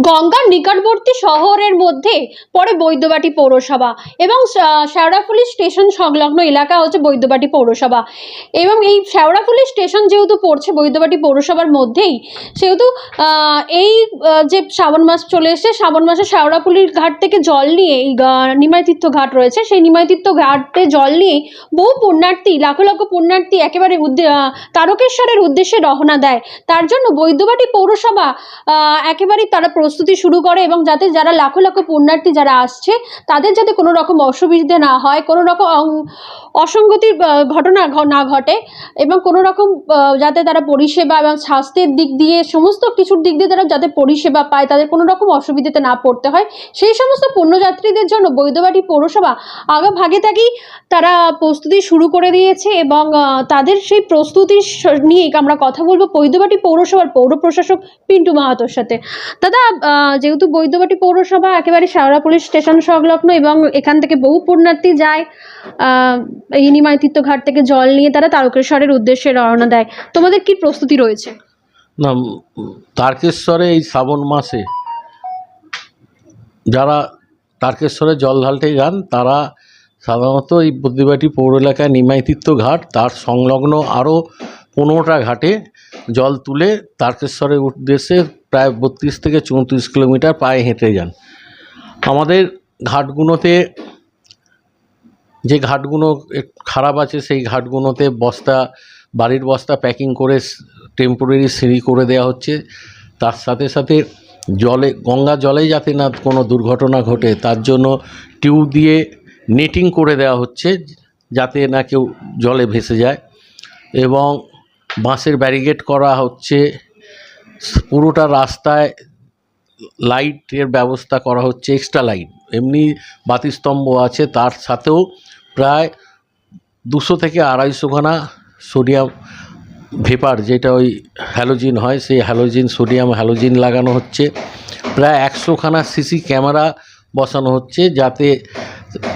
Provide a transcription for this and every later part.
গঙ্গার নিকটবর্তী শহরের মধ্যে পড়ে বৈদ্যবাটি পৌরসভা এবং শা- শেওড়াফুলি স্টেশন সংলগ্ন এলাকা হচ্ছে বৈদ্যবাটি পৌরসভা। এবং এই শেওড়াফুলি স্টেশন যেহেতু পড়ছে বৈদ্যবাটি পৌরসভার মধ্যেই, সেহেতু এই যে শ্রাবণ মাস চলে এসেছে, শ্রাবণ মাসে শেওড়াফুলির ঘাট থেকে জল নিয়ে এই নিমাইতীর্থ ঘাট রয়েছে। সেই নিমাইতীর্থ ঘাটে জল নিয়ে বহু পুণ্যার্থী, লাখো লাখো পুণ্যার্থী একেবারে তারকেশ্বরের উদ্দেশ্যে রওনা দেয়। তার জন্য বৈদ্যবাটি পৌরসভা একেবারেই তারা প্রস্তুতি শুরু করে এবং যাতে যারা লাখো লাখো পুণ্যার্থী যারা আসছে, তাদের যাতে কোনো রকম অসুবিধে না হয়, কোনো রকম অসঙ্গতির ঘটনা না ঘটে এবং কোনো রকম যাতে তারা পরিষেবা এবং স্বাস্থ্যের দিক দিয়ে সমস্ত কিছুর দিক দিয়ে তারা যাতে পরিষেবা পায়, তাদের কোনো রকম অসুবিধাতে না পড়তে হয়। সেই সমস্ত পুণ্যযাত্রীদের জন্য বৈদ্যবাটি পৌরসভা আগা ভাগে থাকেই তারা প্রস্তুতি শুরু করে দিয়েছে এবং তাদের সেই প্রস্তুতি নিয়ে আমরা কথা বলব বৈদ্যবাটি পৌরসভার পৌর প্রশাসক পিন্টু মাহাতোর সাথে। দাদা যেহেতু বৈদ্যবাটি পৌরসভা, একেবারে শাওড়া পুলিশ স্টেশন সংলগ্ন এবং এখান থেকে বহু পুণ্যার্থী যায় এই নিমাইতীর্থ ঘাট থেকে জল নিয়ে তারা তারকেশ্বরের উদ্দেশ্যে রওনা দেয়। তোমাদের কি প্রস্তুতি রয়েছে? না, তারকেশ্বরে এই শ্রাবণ মাসে যারা তারকেশ্বরে জল ঢালতে যান, তারা সাধারণত এই বুদ্ধিবাটি পৌর এলাকায় নিমাইতীর্থ ঘাট তার সংলগ্ন আরও পনেরোটা ঘাটে জল তুলে তারকেশ্বরের উদ্দেশ্যে প্রায় বত্রিশ থেকে চৌত্রিশ কিলোমিটার পায়ে হেঁটে যান। আমাদের ঘাটগুলোতে যে ঘাটগুলো খারাপ আছে, সেই ঘাটগুলোতে বস্তা, বাড়ির বস্তা প্যাকিং করে টেম্পোরারি সিঁড়ি করে দেওয়া হচ্ছে। তার সাথে সাথে জলে, গঙ্গা জলে যাতে না কোনো দুর্ঘটনা ঘটে, তার জন্য টিউব দিয়ে নেটিং করে দেওয়া হচ্ছে, যাতে না কেউ জলে ভেসে যায়। এবং বাঁশের ব্যারিকেড করা হচ্ছে। পুরোটা রাস্তায় লাইটের ব্যবস্থা করা হচ্ছে এক্সট্রা লাইট এমনি বাতিস্তম্ভ আছে, তার সাথেও প্রায় দুশো থেকে আড়াইশোখানা সোডিয়াম ভেপার যেটা ওই হ্যালোজিন হয়, সেই হ্যালোজিন সোডিয়াম হ্যালোজিন লাগানো হচ্ছে। প্রায় একশোখানা সিসি ক্যামেরা বসানো হচ্ছে, যাতে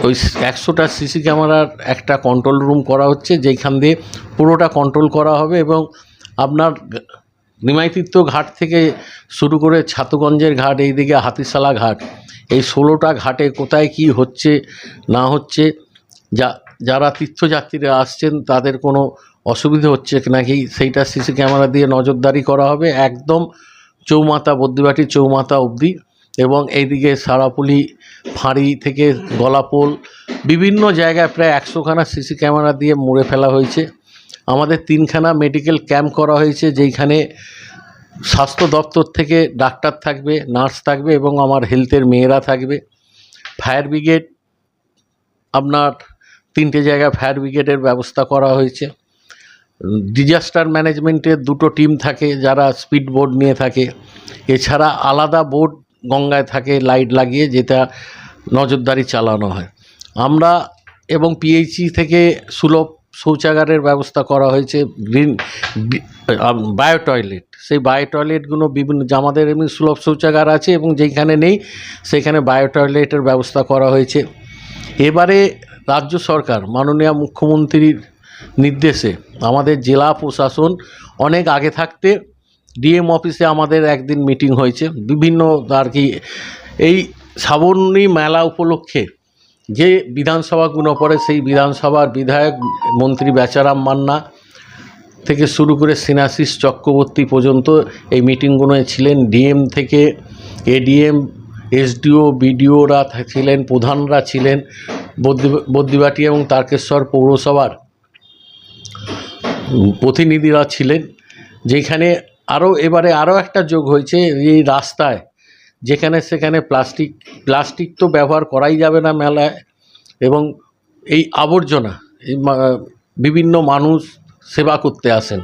ওই একশোটা সিসি ক্যামেরার একটা কন্ট্রোল রুম করা হচ্ছে, যেখান দিয়ে পুরোটা কন্ট্রোল করা হবে এবং আপনার নিমাইতীর্থ ঘাট থেকে শুরু করে ছাতুগঞ্জের ঘাট, এইদিকে হাতিশালা ঘাট। এই ষোলোটা ঘাটে কোথায় কি হচ্ছে, না হচ্ছে, যা, যারা তীর্থযাত্রীরা আসছেন, তাদের কোনো অসুবিধা হচ্ছে নাকি? সেইটা সিসি ক্যামেরা দিয়ে নজরদারি করা হবে একদম চৌমাতা বদ্যিবাটি চৌমাতা অবধি এবং এইদিকে সারাপুলি, ফাঁড়ি থেকে গলাপোল, বিভিন্ন জায়গায় প্রায় একশোখানা সিসি ক্যামেরা দিয়ে মুড়ে ফেলা হয়েছে। আমাদের তিনখানা মেডিকেল ক্যাম্প করা হয়েছে, যেইখানে স্বাস্থ্য দপ্তর থেকে ডাক্তার থাকবে নার্স থাকবে এবং আমার হেলথের মেয়েরা থাকবে। ফায়ার ব্রিগেড আপনার তিনটে জায়গায় ফায়ার ব্রিগেডের ব্যবস্থা করা হয়েছে। ডিজাস্টার ম্যানেজমেন্টের দুটো টিম থাকে, যারা স্পিড বোর্ড নিয়ে থাকে। এছাড়া আলাদা বোর্ড গঙ্গায় থাকে লাইট লাগিয়ে যেটা নজরদারি চালানো হয়। আমরা এবং পিএইচি থেকে সুলভ শৌচাগারের ব্যবস্থা করা হয়েছে, গ্রিন বায়ো টয়লেট সেই বায়ো টয়লেটগুলো বিভিন্ন, আমাদের এমনি সুলভ শৌচাগার আছে এবং যেখানে নেই সেখানে বায়ো টয়লেটের ব্যবস্থা করা হয়েছে। এবারে রাজ্য সরকার, মাননীয় মুখ্যমন্ত্রীর নির্দেশে আমাদের জেলা প্রশাসন অনেক আগে থাকতে ডিএম অফিসে আমাদের একদিন মিটিং হয়েছে। বিভিন্ন আর কি এই শ্রাবণী মেলা উপলক্ষে যে বিধানসভাগুলো পড়ে সেই বিধানসভার বিধায়ক মন্ত্রী বেচারাম মান্না থেকে শুরু করে সিনাসিস চক্রবর্তী পর্যন্ত এই মিটিংগুলোয় ছিলেন। ডিএম থেকে এডিএম, এসডিও, বিডিওরা ছিলেন, প্রধানরা ছিলেন বদ্যিবাটি এবং তারকেশ্বর পৌরসভার প্রতিনিধিরা ছিলেন। যেখানে আরও, এবারে আরও একটা যোগ হয়েছে এই রাস্তায়। যেখানে সেখানে প্লাস্টিক প্লাস্টিক তো ব্যবহার করাই যাবে না মেলায় এবং এই আবর্জনা, এই বিভিন্ন মানুষ সেবা করতে আসেন।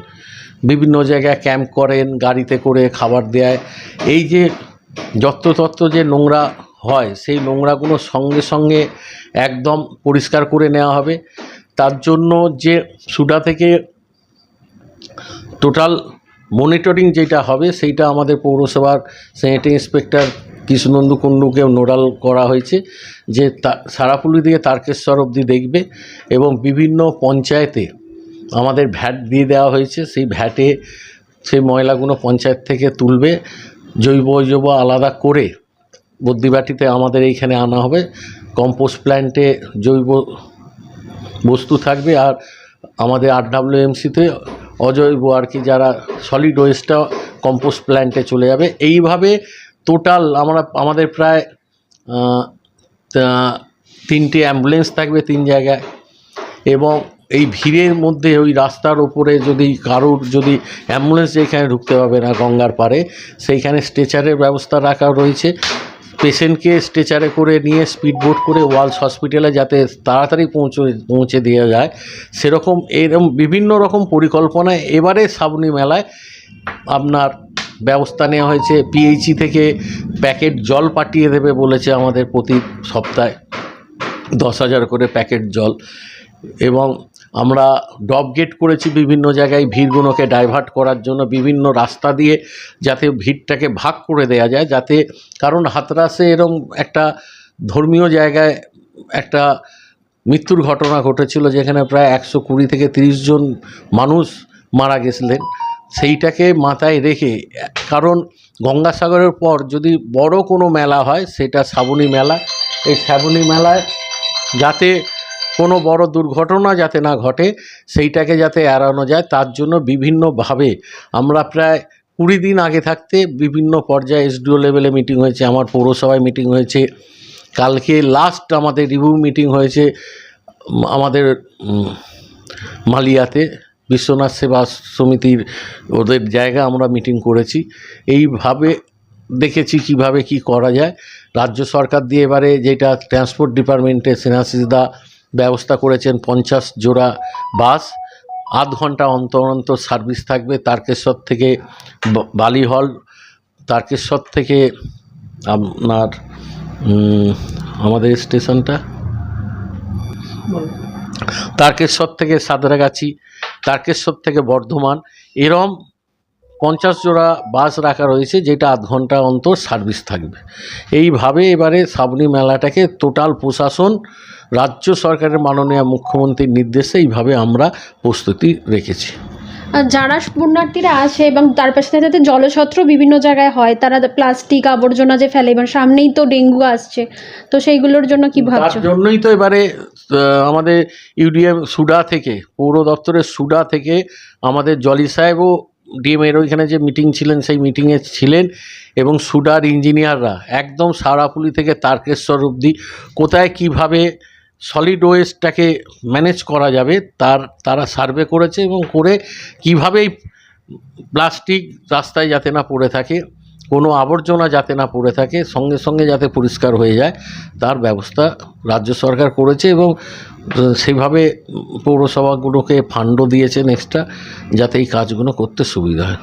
বিভিন্ন জায়গায় ক্যাম্প করেন, গাড়িতে করে খাবার দেয়। এই যে যত্রতত্র যে নোংরা হয়, সেই নোংরাগুলো সঙ্গে সঙ্গে একদম পরিষ্কার করে নেওয়া হবে। তার জন্য যে সুডা থেকে টোটাল মনিটরিং যেটা হবে, সেইটা আমাদের পৌরসভার স্যানিটারি ইন্সপেক্টর কৃষ্ণনন্দু কুণ্ডুকে নোডাল করা হয়েছে যে তা সারাপুলি দিয়ে তারকেশ্বর অবধি দেখবে এবং বিভিন্ন পঞ্চায়েতে আমাদের ভ্যাট দিয়ে দেওয়া হয়েছে। সেই ভ্যাটে সেই ময়লাগুলো পঞ্চায়েত থেকে তুলবে। জৈব অজৈব আলাদা করে বদ্যিবাটিতে আমাদের এইখানে আনা হবে। কম্পোস্ট প্ল্যান্টে জৈব বস্তু থাকবে আর আমাদের আর ডাব্লিউএমসিতে অজৈব আর কি যারা সলিড ওয়েস্টটা কম্পোস্ট প্ল্যান্টে চলে যাবে। এইভাবে টোটাল আমরা, আমাদের প্রায় তিনটে অ্যাম্বুলেন্স থাকবে তিন জায়গায়। এবং এই ভিড়ের মধ্যে ওই রাস্তার ওপরে যদি কারোর, যদি অ্যাম্বুলেন্স যেখানে ঢুকতে পারবে না গঙ্গার পারে সেইখানে স্ট্রেচারের ব্যবস্থা রাখা রয়েছে। পেশেন্টকে স্ট্রেচারে করে নিয়ে স্পিড বোট করে ওয়ালস হসপিটালে যাতে তাড়াতাড়ি পৌঁছে পৌঁছে দেওয়া যায়, সেরকম এরকম বিভিন্ন রকম পরিকল্পনায় এবারে শ্রাবণী মেলায় আপনার ব্যবস্থা নেওয়া হয়েছে পিএইচি থেকে প্যাকেট জল পাঠিয়ে দেবে বলেছে আমাদের প্রতি সপ্তাহে। দশ হাজার করে প্যাকেট জল এবং আমরা ডব গেট করেছি বিভিন্ন জায়গায় ভিড়গুলোকে ডাইভার্ট করার জন্য বিভিন্ন রাস্তা দিয়ে যাতে ভিড়টাকে ভাগ করে দেয়া যায়, যাতে কারণ হাতরাসে এরম একটা ধর্মীয় জায়গায় একটা মৃত্যুর ঘটনা ঘটেছিল যেখানে প্রায় একশো কুড়ি থেকে তিরিশ জন মানুষ মারা গেছিলেন। সেইটাকে মাথায় রেখে, কারণ গঙ্গাসাগরের পর যদি বড় কোনো মেলা হয়, সেটা শ্রাবণী মেলা। এই শ্রাবণী মেলায় যাতে কোনো বড় দুর্ঘটনা যাতে না ঘটে, সেইটাকে যাতে এড়ানো যায়, তার জন্য বিভিন্নভাবে আমরা প্রায় কুড়ি দিন আগে থাকতে বিভিন্ন পর্যায়ে এসডিও লেভেলে মিটিং হয়েছে, আমার পৌরসভায় মিটিং হয়েছে, কালকে লাস্ট আমাদের রিভিউ মিটিং হয়েছে আমাদের মালিয়াতে বিশ্বনাথ সেবা সমিতির ওদের জায়গা আমরা মিটিং করেছি, এইভাবে দেখেছি কীভাবে কি করা যায়, রাজ্য সরকার দিয়ে এবারে যেটা ট্রান্সপোর্ট ডিপার্টমেন্টে সেনাসিদা ব্যবস্থা করেছেন পঞ্চাশ জোড়া বাস। আধ ঘণ্টা অন্তর অন্তর সার্ভিস থাকবে। তারকেশ্বর থেকে ব- বালিহল তারকেশ্বর থেকে আপনার আমাদের স্টেশনটা। তারকেশ্বর থেকে সাঁতরাগাছি, তারকেশ্বর থেকে বর্ধমান। এরম পঞ্চাশ জোড়া বাস রাখা রয়েছে যেটা আধ ঘণ্টা অন্তর সার্ভিস থাকবে। এইভাবে এবারে শ্রাবণী মেলাটাকে টোটাল প্রশাসন রাজ্য সরকারের মাননীয় মুখ্যমন্ত্রীর নির্দেশে এইভাবে আমরা প্রস্তুতি রেখেছি। আর যারা পুণ্যার্থীরা আসে এবং তার পাশে সাথে জলছত্র বিভিন্ন জায়গায় হয় তারা প্লাস্টিক আবর্জনা যে ফেলে এবং সামনেই তো ডেঙ্গু আসছে। তো সেইগুলোর জন্য কি ভাবছ? তার জন্যই তো এবারে আমাদের ইউডিএম সুডা থেকে পৌর দপ্তরের সুডা থেকে আমাদের জলি সাহেবও ডিএমের ওইখানে যে মিটিং ছিলেন, সেই মিটিংয়ে ছিলেন এবং সুডার ইঞ্জিনিয়াররা একদম সারাপুলি থেকে তারকেশ্বর অবধি কোথায় কীভাবে সলিড ওয়েস্টটাকে ম্যানেজ করা যাবে তার, তারা সার্ভে করেছে এবং করে কীভাবে প্লাস্টিক রাস্তায় যাতে না পড়ে থাকে। কোনো আবর্জনা যাতে না পড়ে থাকে, সঙ্গে সঙ্গে যাতে পরিষ্কার হয়ে যায়, তার ব্যবস্থা রাজ্য সরকার করেছে এবং সেভাবে পৌরসভাগুলোকে ফান্ডও দিয়েছে এক্সট্রা যাতে এই কাজগুলো করতে সুবিধা হয়।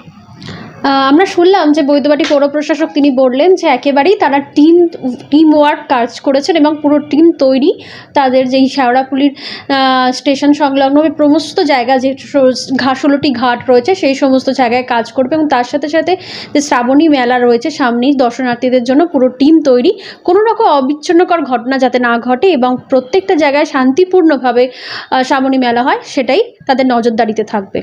আমরা শুনলাম যে বৈদ্যবাটি পৌর প্রশাসক তিনি বললেন যে একেবারেই তারা টিম টিম ওয়ার্ক কাজ করেছেন এবং পুরো টিম তৈরি। তাদের যেই শেওড়াপুলির স্টেশন সংলগ্ন সমস্ত জায়গা যে ঘাট ষোলোটি ঘাট রয়েছে, সেই সমস্ত জায়গায় কাজ করবে এবং তার সাথে সাথে যে শ্রাবণী মেলা রয়েছে, সামনেই দর্শনার্থীদের জন্য পুরো টিম তৈরি। কোনো রকম অবিচ্ছিন্নকর ঘটনা যাতে না ঘটে এবং প্রত্যেকটা জায়গায় শান্তিপূর্ণভাবে শ্রাবণী মেলা হয়, সেটাই তাদের নজরদারিতে থাকবে।